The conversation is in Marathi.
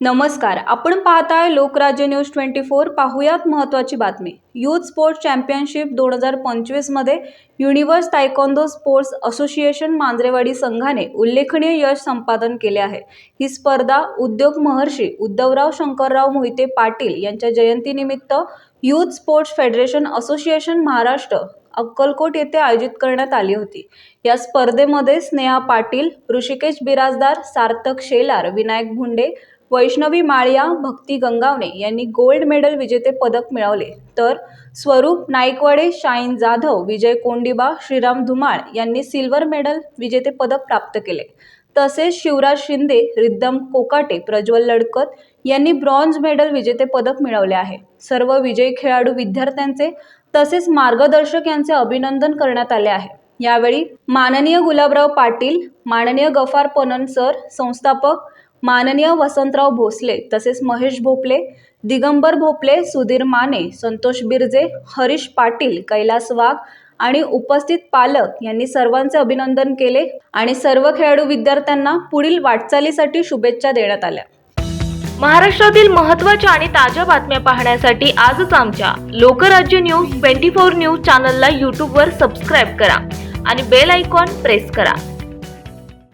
नमस्कार आपण पाहताय लोकराज्य न्यूज ट्वेंटी फोर. पाहूयात महत्त्वाची बातमी. यूथ स्पोर्ट्स चॅम्पियनशिप दोन हजार पंचवीसमध्ये universe taekwondo sports association Manjarewadi संघाने उल्लेखनीय यश संपादन केले आहे. ही स्पर्धा उद्योग महर्षी उद्धवराव शंकरराव मोहिते पाटील यांच्या जयंतीनिमित्त youth sports federation association Maharashtra Akkalkot येथे आयोजित करण्यात आली होती. या स्पर्धेमध्ये स्नेहा पाटील ऋषिकेश बिराजदार सार्थक शेलार विनायक भुंडे वैष्णवी माळिया भक्ती गंगावणे यांनी गोल्ड मेडल विजेते पदक मिळवले. तर स्वरूप नाईकवाडे शाईन जाधव विजय कोंडिबा श्रीराम धुमाळ यांनी सिल्वर मेडल विजेते पदक प्राप्त केले. तसेच शिवराज शिंदे रिद्धम कोकाटे प्रज्वल लडकत यांनी ब्रॉन्झ मेडल विजेते पदक मिळवले आहे. सर्व विजयी खेळाडू विद्यार्थ्यांचे तसेच मार्गदर्शक यांचे अभिनंदन करण्यात आले आहे. यावेळी माननीय गुलाबराव पाटील माननीय गफार पनन सर संस्थापक माननीय वसंतराव भोसले तसेच महेश भोपले दिगंबर भोपले सुधीर माने संतोष बिरजे हरीश पाटील कैलास वाघ आणि उपस्थित पालक यांनी सर्वांचे अभिनंदन केले आणि सर्व खेळाडू विद्यार्थ्यांना पुढील वाटचालीसाठी शुभेच्छा देण्यात आल्या. महाराष्ट्रातील महत्त्वाच्या आणि ताज्या बातम्या पाहण्यासाठी आजच आमच्या Lokrajya news twenty four news चॅनलला यूट्यूबवर सबस्क्राईब करा आणि बेल आयकॉन प्रेस करा.